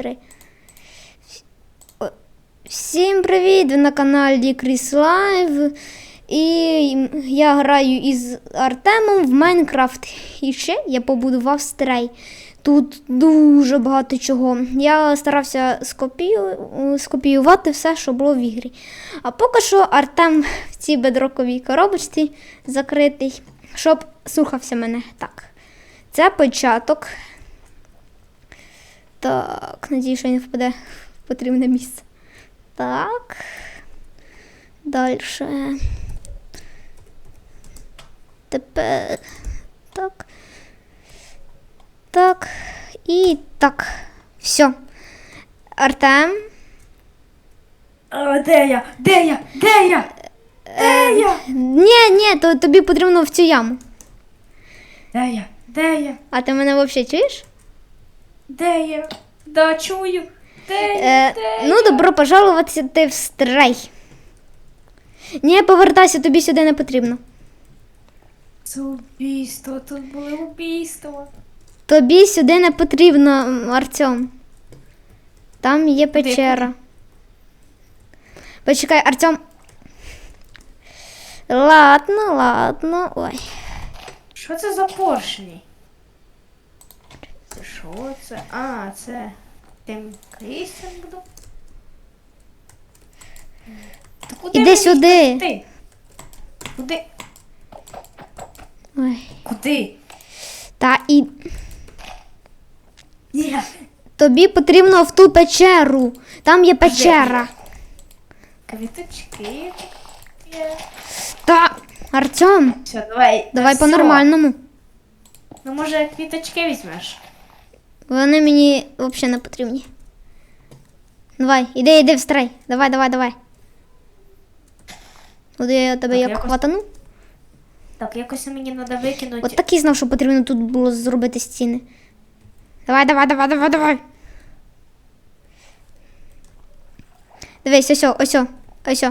три. Всім привіт! Ви на каналі Кріс Лайв. І я граю із Артемом в Майнкрафт. І ще я побудував стрей. Тут дуже багато чого. Я старався скопію... скопіювати все, що було в ігрі. А поки що Артем в цій бедроковій коробочці закритий, щоб слухався мене. Так. Це початок. Так, надію, що він впаде в потрібне місце. Так. Далі. Тепер. Так. Так. І так. Все. Артем. А, де я? Де я? Де я? Де я? Ні, ні, то тобі потрібно в цю яму. Де я? Де я? А ти мене взагалі чуєш? Де я? Да, чую. Де я? Е, Де ну, добро пожалувати ти в стрей. Ні, повертайся, тобі сюди не потрібно. Це убійство, тут були убійства. Тобі сюди не потрібно, м, Артем. Там є печера. Почекай, Артем. Ладно, ладно. Ой. Що це за поршні? Що це? А, це тим крістям буду. Куди Іди сюди. йти? Куди? Ой. Куди? Та і Ні. тобі потрібно в ту печеру. Там є печера. Квіточки. Є. Та, Артем, Все, давай. давай по-нормальному. Ну, може, квіточки візьмеш? Вони мені взагалі не потрібні. Давай, іди, іди в стрей. Давай, давай, давай. От я тебе Так, як якось- хватану. Так, якось мені треба викинути. От такий знав, що потрібно тут було зробити стіни. Давай, давай, давай, давай, давай. Дивись, ось, ось, ось.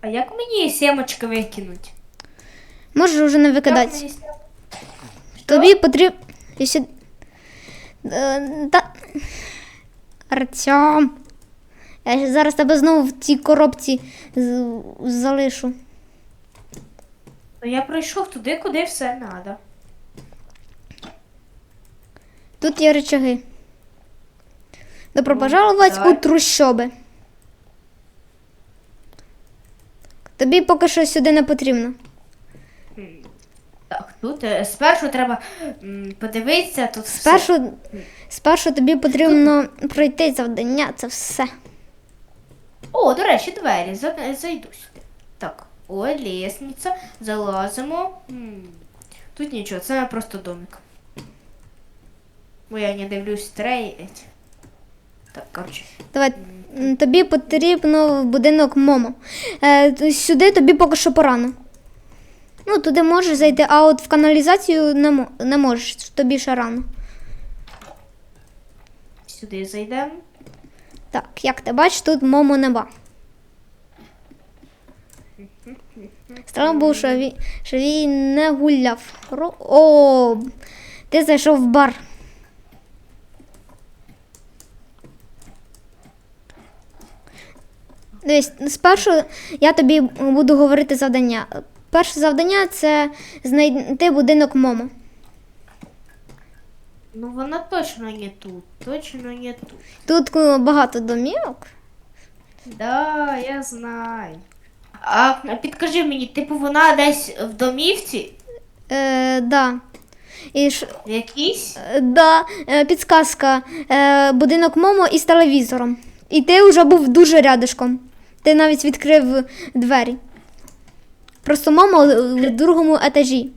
А як мені сімочки викинуть? Можеш вже не викидати. Тобі потрібно. Е, Артем. Я зараз тебе знову в цій коробці залишу. Ну, я пройшов туди, куди все треба. Тут є речаги. Добро пожаловать давай. у трущоби. Тобі поки що сюди не потрібно. Так, тут е, спершу треба м, подивитися, тут все. Спершу, спершу тобі потрібно пройти завдання, це все. О, до речі, двері. За- Зайду сюди. Так, о, лісниця. Залазимо. М, Тут нічого, це просто домик. Бо я не дивлюсь треть. Так, коротше. Давай, м, тобі потрібно в будинок Момо. Е, т- сюди тобі поки що порано. Ну, туди можеш зайти, а от в каналізацію не, не можеш, тобі ще рано. Сюди зайдемо. Так, як ти бачиш, тут Момо неба. Странно було, що він, що він не гуляв. О, ти зайшов в бар. Дивись, спершу я тобі буду говорити завдання. Перше завдання це знайти будинок Момо. Ну вона точно не тут. Точно не тут. Тут ну, багато домівок. Да, я знаю. А підкажи мені, типу вона десь в домівці? Е, да. І ш, В якійсь? Е, Да, е, підсказка. Е, Будинок Момо із телевізором. І ти вже був дуже рядишком. Ти навіть відкрив двері. Просто Момо в другому етажі.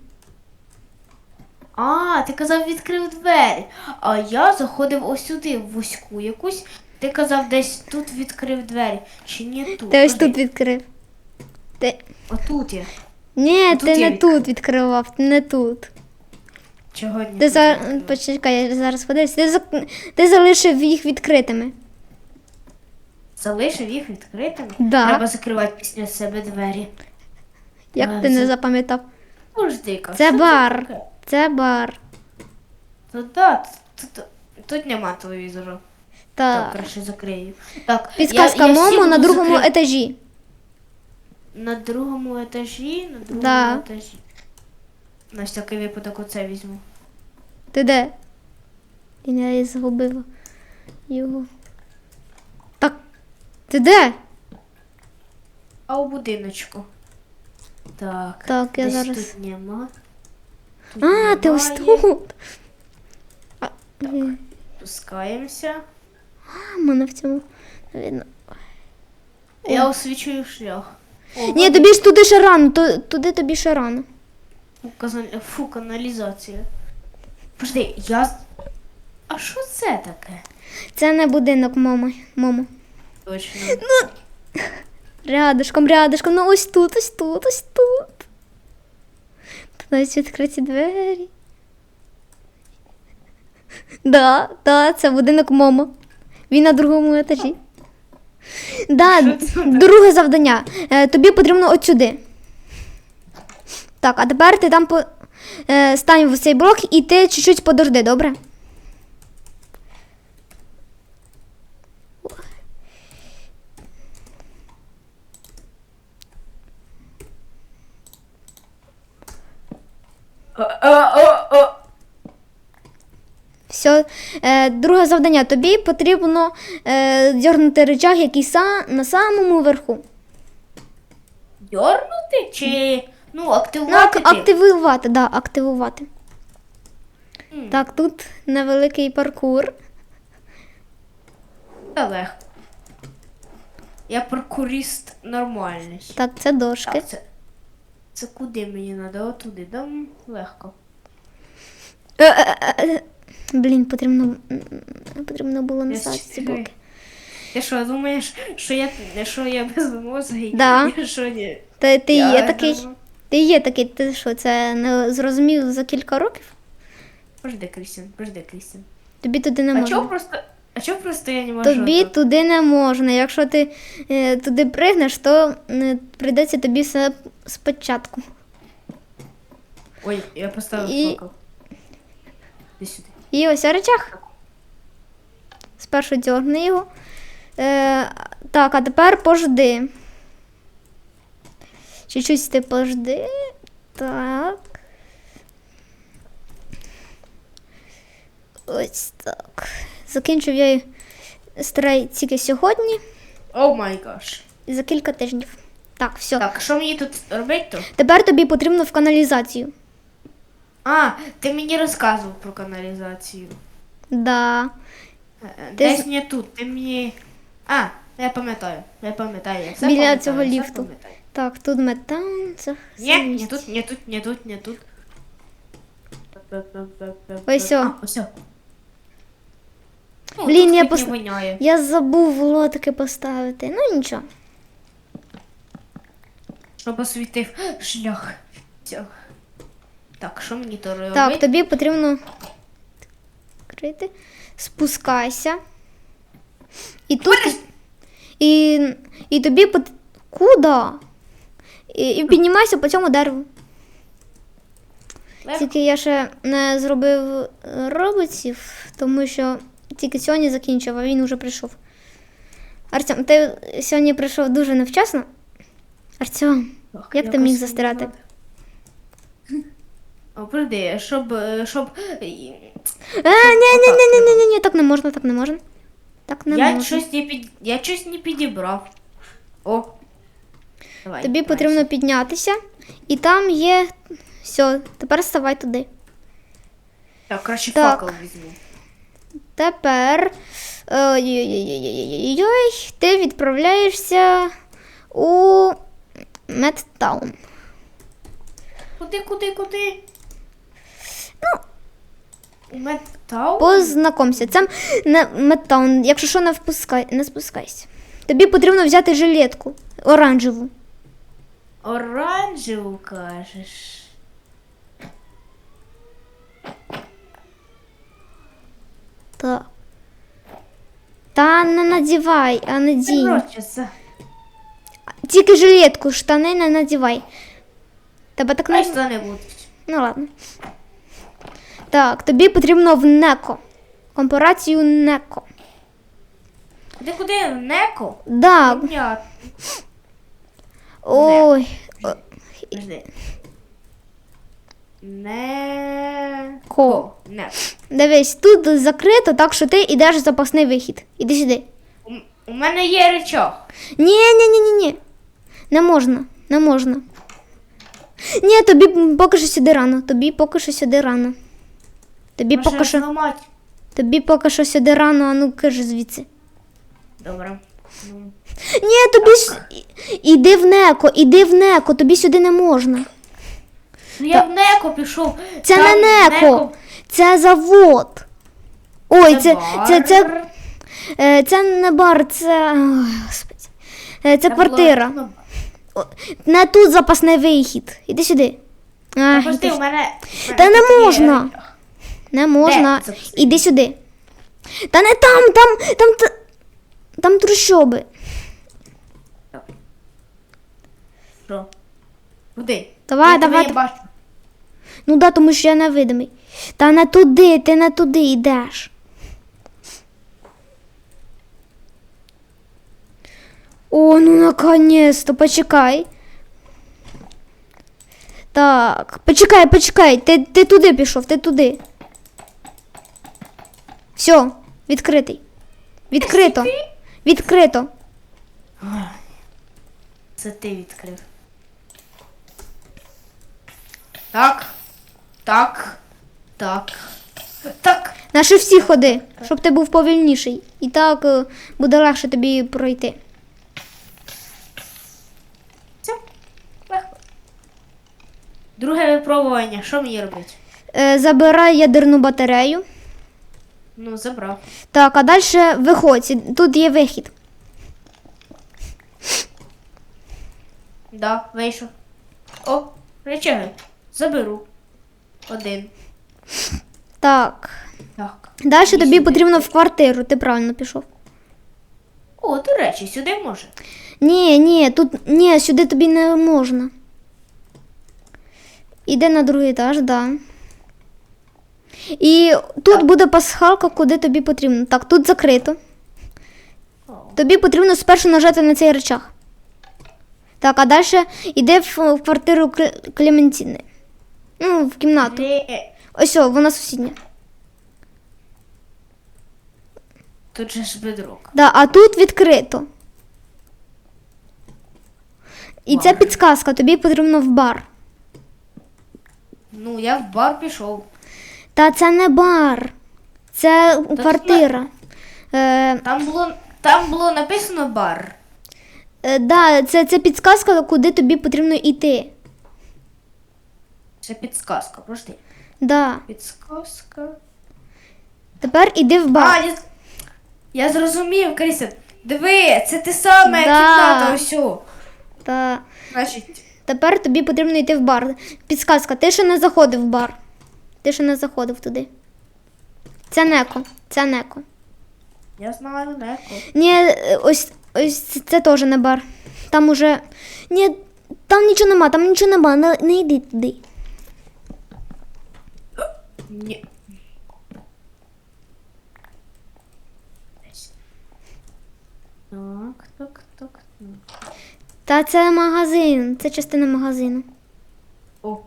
А, ти казав, відкрив двері. А я заходив ось сюди, в вузьку якусь. Ти казав, десь тут відкрив двері. Чи не тут? Ти ось Кажи. тут відкрив. Ти... Отут я. Ні, Тут ти я не відкрив. тут відкривав, не тут. Чого не Ти за... Почекай, я зараз подивлюсь. Ти, за... ти залишив їх відкритими. Залишив їх відкритими? Да. Треба закривати після себе двері. Як А, ти не запам'ятав? Пожди-ка. Це бар. Це бар. Тут, да, тут, тут, тут нема телевізору. Так, Так. краще закрию. Так, Підсказка я, я Момо сім на буду другому закрив- етажі. На другому етажі, на другому Да. етажі. На всякий випадок оце візьму. Ти де? Я і загубила його. Так. Ти де? А у будиночку. Так. Так, я десь зараз. тут нема. Тут А, ти ось немає. тут. А, е, Пускаємося. а, мене в цьому видно. Я освічую шлях. О, Ні, тобі ж туди ще рано, ту- туди тобі ще рано. Фу, казан- Фу, каналізація. Подожди, я. з- А що це таке? Це не будинок мами. Мамо. Точно. Рядышком, рядышком, ну ось тут, ось тут, ось тут. Тут відкриті двері. Да, да, це будинок Момо. Він на другому етажі. Да, друге завдання. Е, тобі потрібно от сюди. Так, а тепер ти там по, е, стань в цей блок і ти чуть-чуть подожди, добре? Все, е, друге завдання. Тобі потрібно е, дьорнути рычаг, який са, на самому верху. Дьорнути чи. Ну, Ну, активувати. ак- активувати, да, активувати. М. Так, тут невеликий паркур. Та легко. Я паркуріст нормальний. Так, це дошки. Так, це. Це куди мені треба? Отуди, да? Легко. Е, е, е. Блін, потрібно, потрібно було ставити ці блоки. Ти що, думаєш, що я, що я без мозги? Да. Що ні? Ти, ти Я є такий. Ти є такий, ти що, це не зрозумів за кілька років? Пожди, Крістін, пожди, Крістін. Тобі туди не А можна. чого просто. А чого просто я не можу? Тобі туди не можна. Якщо ти е, туди пригнеш, то е, прийдеться тобі все спочатку. Ой, я поставив І-. Іди сюди. І ось речах. Спершу дьорни його. Е, так, а тепер пожди. Чуть-чуть ти пожди. Так. Ось так. Закінчив я стрей тільки сьогодні О май гаш. і за кілька тижнів. Так, все. Так, що мені тут робити то? Тепер тобі потрібно в каналізацію. А, ти мені розказував про каналізацію. Да. Е, е, Ти Десь не тут, ти мені. А, я пам'ятаю, я пам'ятаю. я все Біля пам'ятаю, цього все ліфту. пам'ятаю. Так, тут метан. Це Ні, не тут, не тут, не тут, не тут. Ось сьо. А, ось сьо. Ну, Блін, тут я пос- воняє. Я забув лотики поставити. Ну нічого. Щоб освітив шлях. Так, що мені то робити? Так, тобі потрібно відкрити. Спускайся. І тут. І, і тобі пот... Куди? І, і піднімайся по цьому дереву. Легко. Тільки я ще не зробив роботів, тому що тільки сьогодні закінчив, а він вже прийшов. Артем, ти сьогодні прийшов дуже невчасно. Артем, Так, як ти якось міг? О, прийди, щоб, е, щоб... е, Е, ні, ні, ні, ні, ні, ні, ні, так не можна, так не можна. Так не я можна. щось не під... я щось не підібрав. О. Давай, Тобі давай, потрібно піднятися, і там є. Все, тепер ставай туди. Так, краще Так. факел візьму. Тепер. е, Ой-ой-ой, ти відправляєшся у Медтаун. Куди, куди, куди? Ну. Метал? Познакомся. Це Медтаун. Якщо що, не впускай, не спускайся. Тобі потрібно взяти жилетку оранжеву. Оранжеву кажеш. Так. Та не надівай, а надінь. Тільки жилетку, штани не надівай. Тебе так не. штани будуть. Ну ладно. Так, тобі потрібно в неко. Компорацію неко. Куди куди? Неко? Так. Понятно. Ой. Подожди. Не. Ко. Не. Дивись, тут закрито, так що ти йдеш в запасний вихід. Іди сюди. У, мене є речах. Ні, ні, ні, ні, ні. Не можна, не можна. Ні, тобі поки що сюди рано. Тобі поки що сюди рано. Тобі поки що, тобі поки що сюди рано, а ну кажи звідси. Добре. Ні, тобі ж іди в неко, іди в неко, тобі сюди не можна. Ну я в неко пішов. Це Там не неко, це завод. Ой, це, це, це, бар. е, це не бар, це. Ой, господи. Е, Це Це квартира. Не тут запасний вихід. Іди сюди. А, Пусти, іди у мене. Та не можна. Не можна. Де? Іди сюди. Та не там, там, там, та- там трущоби. Що? Куди? Давай, тебе давай. не бачу. Ну да, тому що я невидимий. Та не туди, ти не туди йдеш. О, ну наконец-то, почекай. Так, почекай, почекай, ти, ти туди пішов, ти туди. Все, відкритий. Відкрито. Відкрито. Це ти відкрив. Так. Так. Так. Так. Наші всі ходи, щоб ти був повільніший. І так е, буде легше тобі пройти. Все. Легко. Друге випробування. Що мені робити? Е, забирай ядерну батарею. Ну, забрав. Так, а далі виходь. Тут є вихід. Да, вийшов. О, речаги. Заберу. Один. Так. Так. Далі тобі сюди. потрібно в квартиру, ти правильно пішов. О, до речі, сюди може. Ні, ні, тут ні, сюди тобі не можна. Іди на другий етаж, да. І тут буде пасхалка, куди тобі потрібно. Так, тут закрито. Тобі потрібно спершу нажати на цей речах. Так, а далі йди в, квартиру Кле- Клементіни. Ну, в кімнату. Ось, о, вона сусідня. Тут же ж бедрок. Да, а тут відкрито. І це Бар. підсказка, тобі потрібно в бар. Ну, я в бар пішов. Та це не бар, це квартира. Е, Там було, там було написано бар. е, да, це, це підсказка, куди тобі потрібно йти. Це підсказка, подожди. Да. Підсказка. Тепер іди в А, бар. я, я зрозумів, Крістін. Диви, це те саме Да. кімната, о. Та Значить, тепер тобі потрібно йти в бар. Підсказка, ти ще не заходив в бар. Ти ще не заходив туди. Це неко. Це неко. я знаю неко. Ні, ось, ось це, це теж не бар. Там уже. Ні, там нічого нема, там нічого нема. Не, не йди туди. Ні. Так. Та це магазин, це частина магазину. О.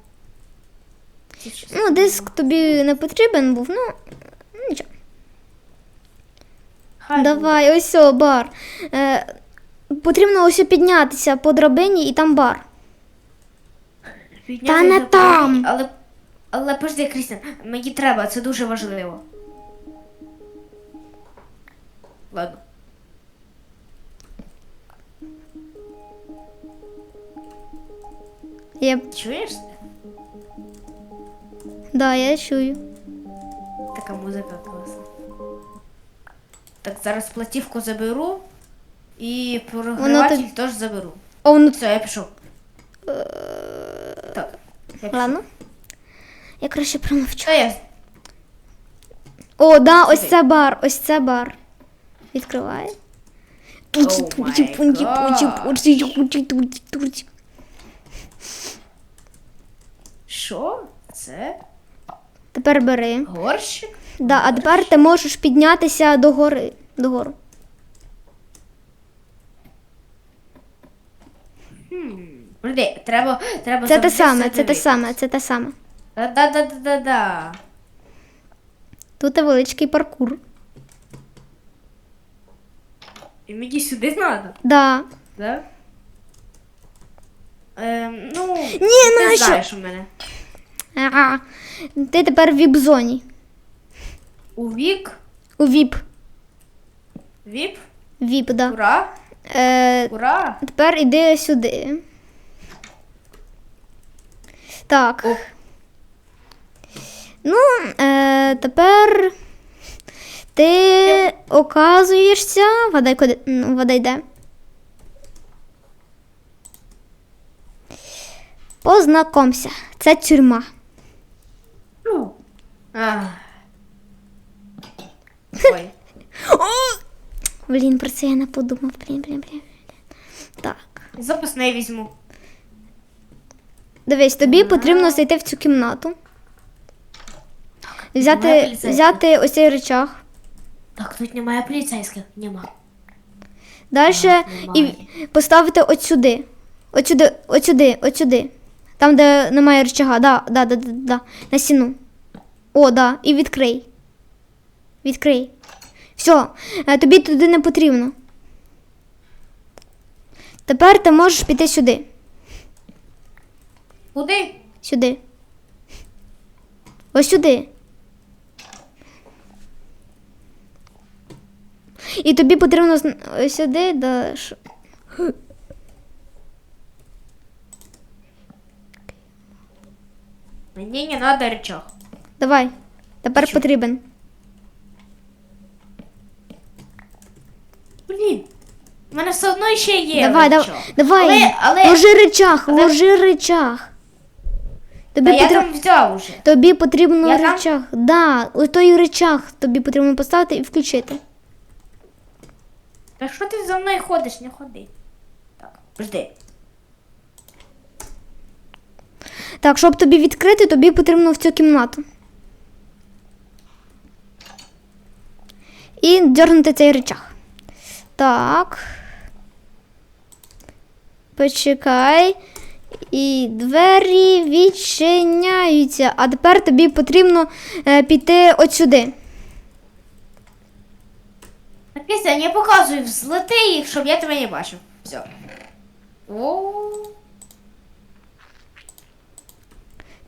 Ну, диск тобі не потрібен був, ну нічого. Хай Давай, ось о, бар. Е, потрібно ось піднятися по драбині і там бар. буде. Та не там. Але, але пожди, Крістін, мені треба, це дуже важливо. Ладно. Я, Чуєш? да, я чую. Така музика класна. Так, зараз платівку заберу і програватель теж заберу. О, ну Все, я пішов. Так. Я пішов. ладно. Я краще промовчу. Що я? О, да, ось це бар, ось це бар. Відкривай. Туці, Oh туці, my пунці, пунці, God. пунці, Що? Це? Тепер бери. Горщик? Да, а тепер ти можеш піднятися до гори. Догору. Хм. Блін, треба, треба Це те саме, це те саме, це те саме. Да-да-да-да-да. Тут є величкий паркур. І мені сюди треба, Да. да? Ем, ну, Ні, ти нащо? знаєш у мене. А, ти тепер в віп-зоні. У вік, У віп. віп, Віп, да. ура, Е, ура. тепер іди сюди. Так. О. Ну, е, тепер ти оказуєшся. Вгадай, куди. Ну, вгадай де. Познакомся. Це тюрма. Ну. Ах. Ой. Блін, про це я не подумав. Блін, блін, блін. Так. Запасний візьму. Дивись, тобі потрібно зайти в цю кімнату. Немає Взяти, поліцейських. взяти ось цей речах. Так, тут немає поліцейських. Нема. Далі і немає. поставити от сюди. От сюди, от сюди, от сюди. Там, де немає рычага, да, да, да, да, да. На стіну. О, да. І відкрий. Відкрий. Все, тобі туди не потрібно. Тепер ти можеш піти сюди. Куди? Сюди. Ось сюди. І тобі потрібно сюди, да. Мені не треба речах. Давай. Тепер Що? потрібен. Блін. У мене все одно ще є. давай, речах. давай, давай. Але, але Ложи речах, але- ложи речах. Тобі, Та я там взяв уже. тобі потрібно Я там? речах. Да, ось той речах тобі потрібно поставити і включити. Та що ти за мною ходиш, не ходи. Так, жди. Так, щоб тобі відкрити, тобі потрібно в цю кімнату. І дергнути цей речах. Так. Почекай. І двері відчиняються. А тепер тобі потрібно е, піти от сюди. Кися, не показуй, взлети їх, щоб я тебе не бачив. Все. О.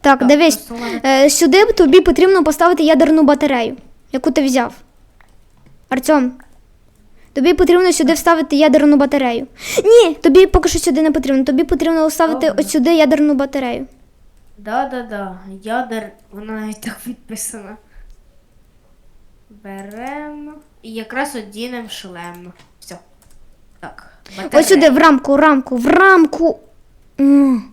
Так, Так, дивись. Е, сюди тобі потрібно поставити ядерну батарею, яку ти взяв. Артем. Тобі потрібно сюди вставити ядерну батарею. Ні, тобі поки що сюди не потрібно. Тобі потрібно вставити Добре. ось сюди ядерну батарею. Да-да-да. Ядер, вона навіть так підписана. Беремо. І якраз одінемо шлем. Все. Так. Ось сюди, в рамку, в рамку, в рамку. М.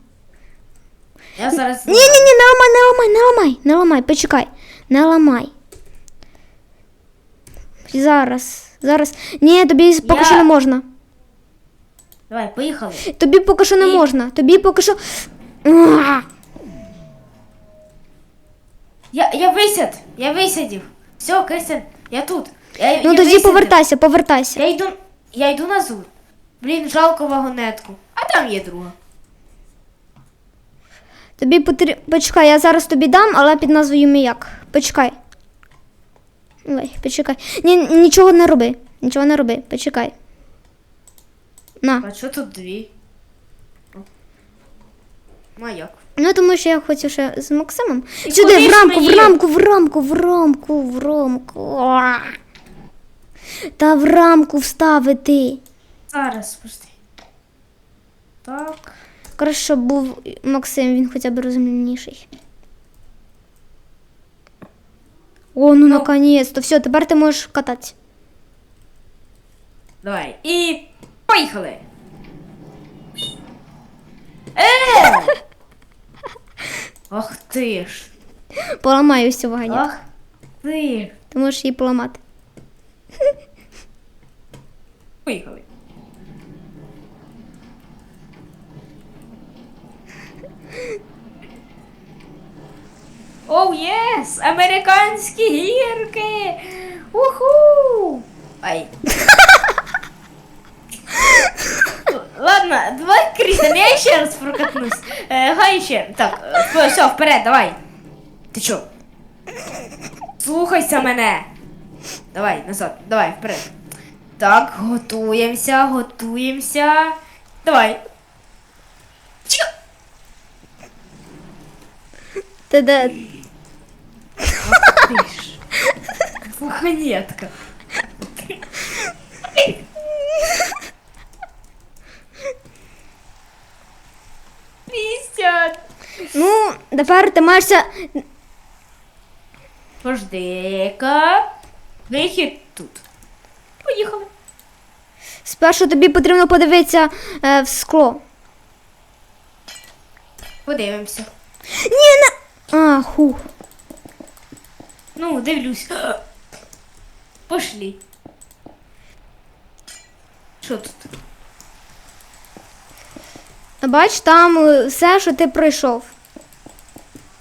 Я зараз. Ні, ні, ні, не ламай, не ламай, не ламай, не ламай, почекай. Не ламай. Зараз, зараз. Ні, тобі поки Я- що не можна. Давай, поїхали. Тобі поки що не І- можна. Тобі поки що. А! Я, я висяд. Я висядів. Все, Кристин, я тут. Я, Ну я тоді висадив. повертайся, повертайся. Я йду. Я йду на зур. Блін, жалко вагонетку. А там є друга. Тобі потрібно. Почекай, я зараз тобі дам, але під назвою Міяк. Почекай. Ой, почекай. Ні, нічого не роби. Нічого не роби. Почекай. На. А що тут дві? Маяк. Ну, тому що я хочу ще з Максимом. І Сюди, в рамку, в рамку, в рамку, в рамку, в рамку. Та в рамку вставити. Зараз, пусти. Так. Краще, щоб був Максим, він хоча б розумніший. О, ну, наконець-то. Все, тепер ти можеш кататися. Давай. І поїхали. Е! Ах ти ж. Поламаю всю вагонетку. Ах ти. Ти можеш її поламати. Поїхали. Оу єс! Американські гірки! Уху! Ай. Ладно, давай, Крістен, я ще раз прокатнусь. Е, гай ще. Так, е, все, вперед, давай. Ти чо? Слухайся мене. Давай, назад, давай, вперед. Так, готуємося, готуємося. Давай. Чо? Ти де? Ти ж. Слуханетка. Крістян. Ну, тепер ти маєшся. Пожди-ка. Вихід тут. Поїхали. Спершу тобі потрібно подивитися е, в скло. Подивимося. Ні, не. А, хух. Ну, дивлюсь. Пошлі. Що тут? Бач, там е, все, що ти пройшов.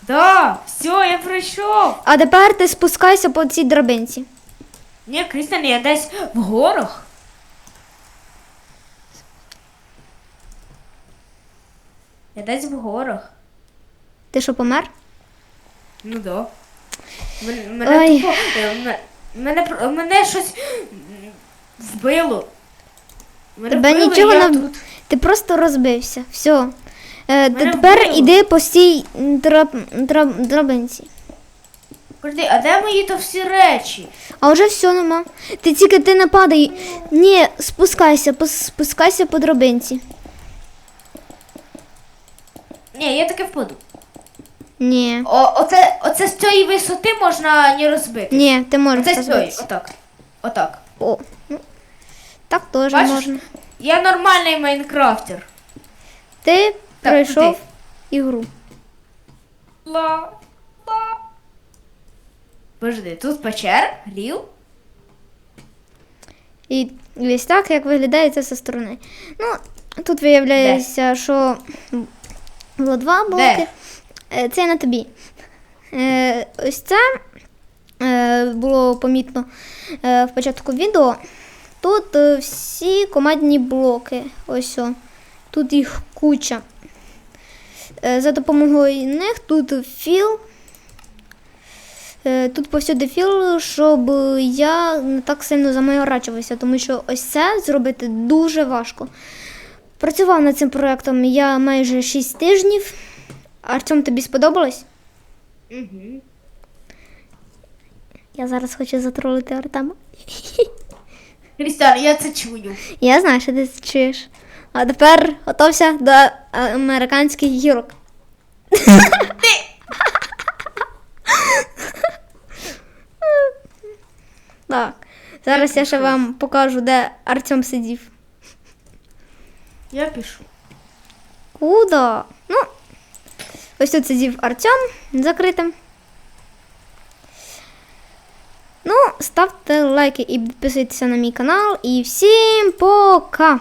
Да, все, я пройшов. А тепер ти спускайся по цій драбинці. Ні, Крістян, я десь в горах. Я десь в горах. Ти що помер? Ну да. Мене, Ой. тупо, мене, мене щось вбило. Мене Тебе вбило, нічого я не. тут. Ти просто розбився. Все. Е, ти Мене тепер вбило. іди по цій драб... Драб... драбинці. Подожди, а де мої то всі речі? А вже все нема. Ти тільки ти не падай. Ні, спускайся, пос- спускайся по драбинці. Ні, я таке впаду. Ні. О, оце, оце з цієї висоти можна не розбити. Ні, ти можеш Оце з цієї, отак. Отак. О. ну, Так теж Бачиш? можна. Я нормальний майнкрафтер. Ти Так, пройшов куди? ігру. Ла, ла. Подожди, тут печер, глів. І ось так, як виглядає це зі сторони. Ну, тут виявляється, що було два блоки. Е, Це на тобі. Е, Ось це е, було помітно е, в початку відео. Тут е, всі командні блоки. Ось о. Тут їх куча. Е, За допомогою них тут філ. Е, Тут повсюди філ, щоб я не так сильно заморачувався, тому що ось це зробити дуже важко. Працював над цим проєктом я майже 6 тижнів. Артем, тобі сподобалось? Угу. Я зараз хочу затролити Артема. Крістян, я це чую. Я знаю, що ти це чуєш. А тепер готовся до е, американських гірок. Так. Зараз я ще вам покажу, де Артем сидів. Я пишу. Куда? Ну, ось тут сидів Артем закритим. Ну, ставте лайки і підписуйтесь на мій канал. І всім пока!